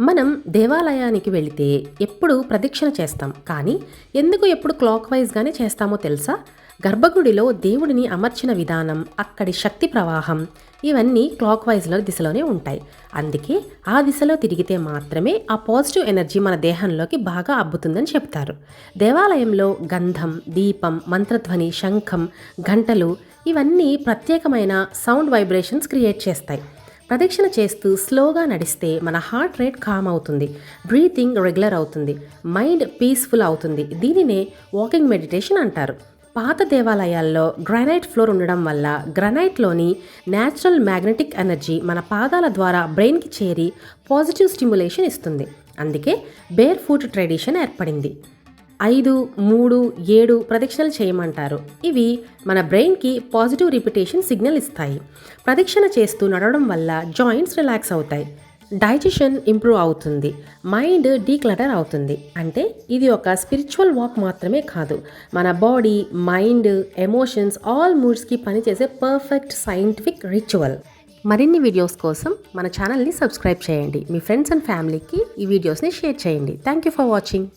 మనం దేవాలయానికి వెళితే ఎప్పుడు ప్రదక్షిణ చేస్తాం. కానీ ఎందుకు ఎప్పుడు క్లాక్ వైజ్గానే చేస్తామో తెలుసా? గర్భగుడిలో దేవుడిని అమర్చిన విధానం అక్కడి శక్తి ప్రవాహం ఇవన్నీ క్లాక్ వైజ్లో దిశలోనే ఉంటాయి. అందుకే ఆ దిశలో తిరిగితే మాత్రమే ఆ పాజిటివ్ ఎనర్జీ మన దేహంలోకి బాగా అబ్బుతుందని చెప్తారు. దేవాలయంలో గంధం దీపం మంత్రధ్వని శంఖం గంటలు ఇవన్నీ ప్రత్యేకమైన సౌండ్ వైబ్రేషన్స్ క్రియేట్ చేస్తాయి. ప్రదక్షిణ చేస్తూ స్లోగా నడిస్తే మన హార్ట్ రేట్ కామ్ అవుతుంది. బ్రీతింగ్ రెగ్యులర్ అవుతుంది. మైండ్ పీస్ఫుల్ అవుతుంది. దీనినే వాకింగ్ మెడిటేషన్ అంటారు. పాత దేవాలయాల్లో గ్రానైట్ ఫ్లోర్ ఉండడం వల్ల గ్రానైట్లోని న్యాచురల్ మ్యాగ్నెటిక్ ఎనర్జీ మన పాదాల ద్వారా బ్రెయిన్కి చేరి పాజిటివ్ స్టిమ్యులేషన్ ఇస్తుంది. అందుకే బేర్ ఫుట్ ట్రెడిషన్ ఏర్పడింది. ఐదు మూడు ఏడు ప్రదక్షిణలు చేయమంటారు. ఇవి మన బ్రెయిన్కి పాజిటివ్ రిపిటేషన్ సిగ్నల్ ఇస్తాయి. ప్రదక్షిణ చేస్తూ నడవడం వల్ల జాయింట్స్ రిలాక్స్ అవుతాయి. డైజెషన్ ఇంప్రూవ్ అవుతుంది. మైండ్ డీక్లటర్ అవుతుంది. అంటే ఇది ఒక స్పిరిచువల్ వాక్ మాత్రమే కాదు. మన బాడీ మైండ్ ఎమోషన్స్ ఆల్ మూడ్స్కి పనిచేసే పర్ఫెక్ట్ సైంటిఫిక్ రిచువల్. మరిన్ని వీడియోస్ కోసం మన ఛానల్ని సబ్స్క్రైబ్ చేయండి. మీ ఫ్రెండ్స్ అండ్ ఫ్యామిలీకి ఈ వీడియోస్ని షేర్ చేయండి. Thank you for watching.